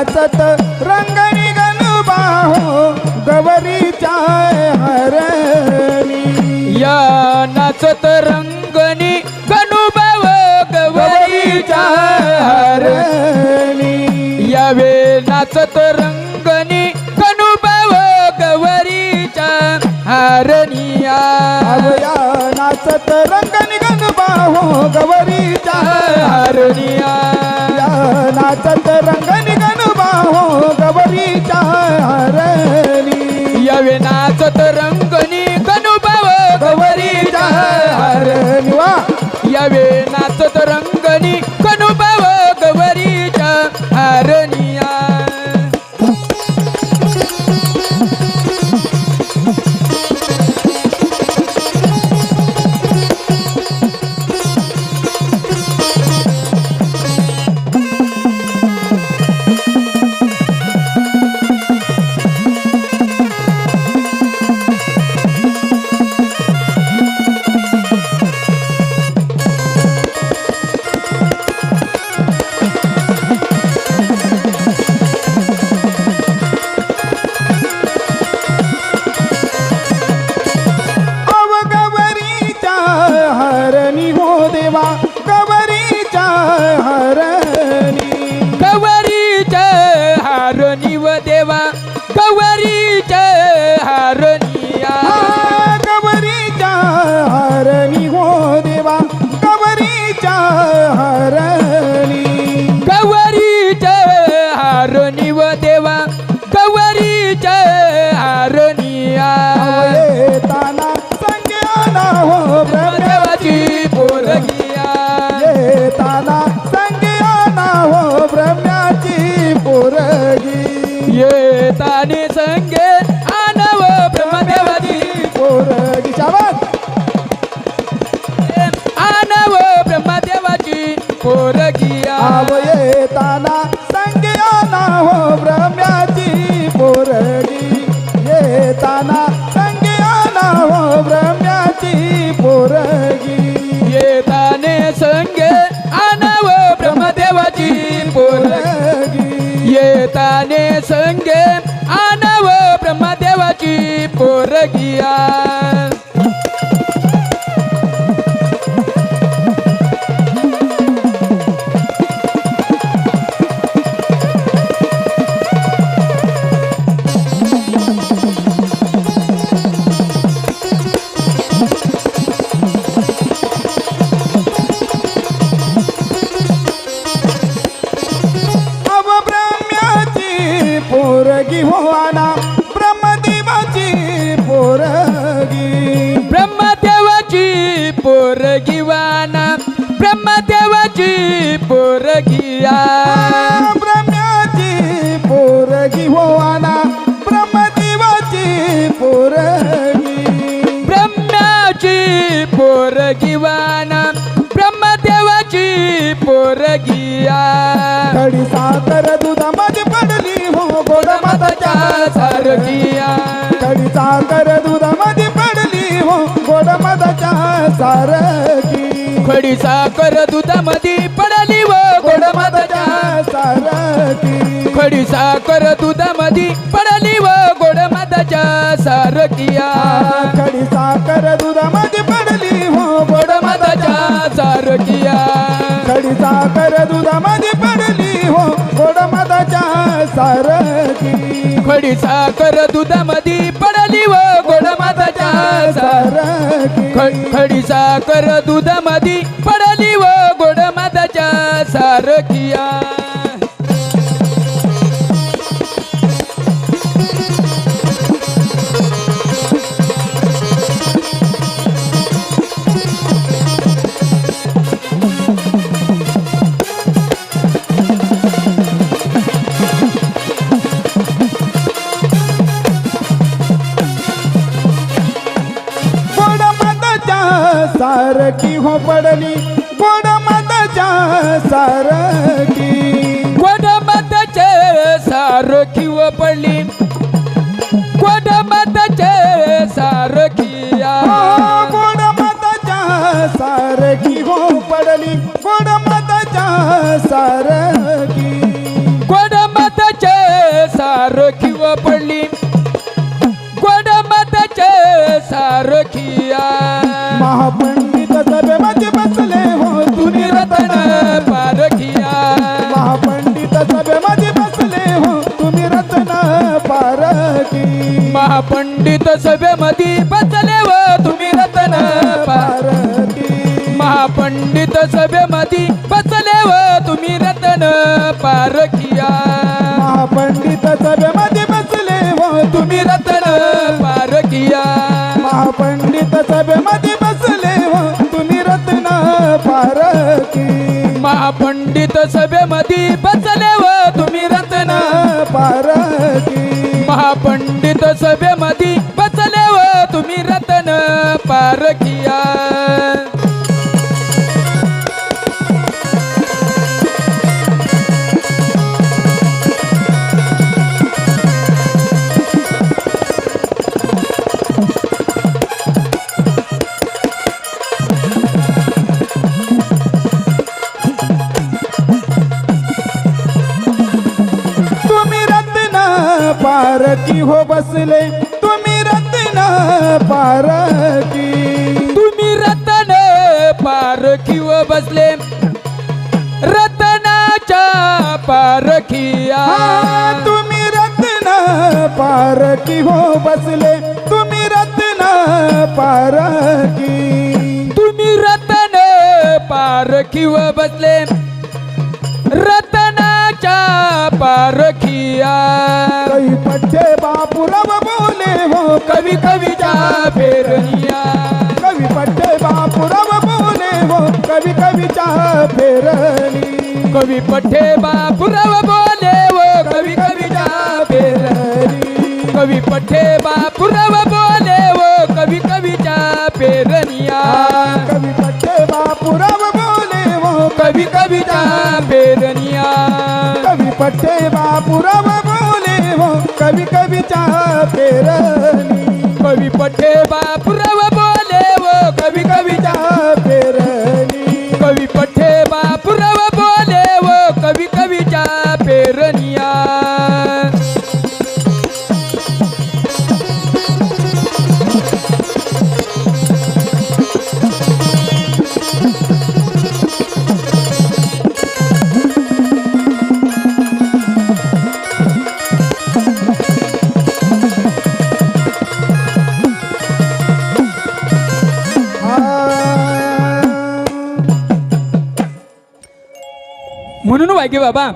नाचत रंगणी गणबाहो गवरीच्या हरणी या नाचत रंगणी गणुबाव गवरीच्या हरणी यावे नाचत रंगणी गणुबाव गवरीच्या हारनिया अवया नाचत रंगणी गणबाहो गवरीच्या गिया। आवये ताना येताना ना हो ब्रह्म्याची पोरगी हो आना ब्रह्मदेवाची पोरगी ब्रह्मदेवाची पोरगिवाना ब्रह्मदेवाची पोरगिया ब्रह्म्याची पोरगी हो आना ब्रह्मदेवाची पोरगी. ब्रह्म्याची पोरगिवाना ब्रह्मदेवाची पोरगिया खडी साखर दुधामध्ये सारखिया साखर दुधामध्ये पडली हो गोड माताच्या सारखी. खडी साखर दुधामध्ये पडली व गोड माताच्या सारखी. खडी साखर दुधामध्ये पडली व गोड माताच्या सारखिया खडी साखर दुधामध्ये पडली हो गोड माताच्या सारखिया खडी साखर दुधामध्ये खडी साखर दुधामधी पडली व गोड माताच्या सारखी खडी साखर दुधामधी पडली व गोड माताच्या सारखिया सारखी हो पडली गोड मताच्या सारखी गोड मताच्या सारखी हो पडली गोड मताच्या सारखी गोड मताच्या सारखी. हो पडली गोड मताच्या सारखी गोड मताच्या सारखी हो पडली गोड मताच्या सारखी महापंडित सभेमध्ये बसले व तुम्ही रतन पार पारखी महापंडित सभेमध्ये बसले व तुम्ही रतन पारखिया. महापंडित सभेमध्ये बसले हो तुम्ही रतन पारखिया. महापंडित सभेमध्ये बसले हो तुम्ही रत्न पारखी. महापंडित सभेमध्ये महापंडित पारखी हो बसले. तुम्ही रत्न पारखी तुम्ही रतन पारखी व बसले. रतनाच्या पारखिया हा, तुम्ही रत्न पारखी हो बसले. तुम्ही रत्न पारखी तुम्ही रतन पारखी व बसले. कभी कवि पट्टे बापुरम बोले वो कभी कभी चाह फेरनी। कवि पट्टे बापुरम बोले वो कभी कवि चाह फेरनी। कवि पट्टे बापुरम बोले वो कभी कवि चाह फेरनिया। कवि पट्टे बापुरम बोले वो कभी कभी चाह फेरनिया। कवि पट्टे बापुरम बोले वो कभी कभी चाह फेरनी। What Bate, म्हणून वागे बाबा.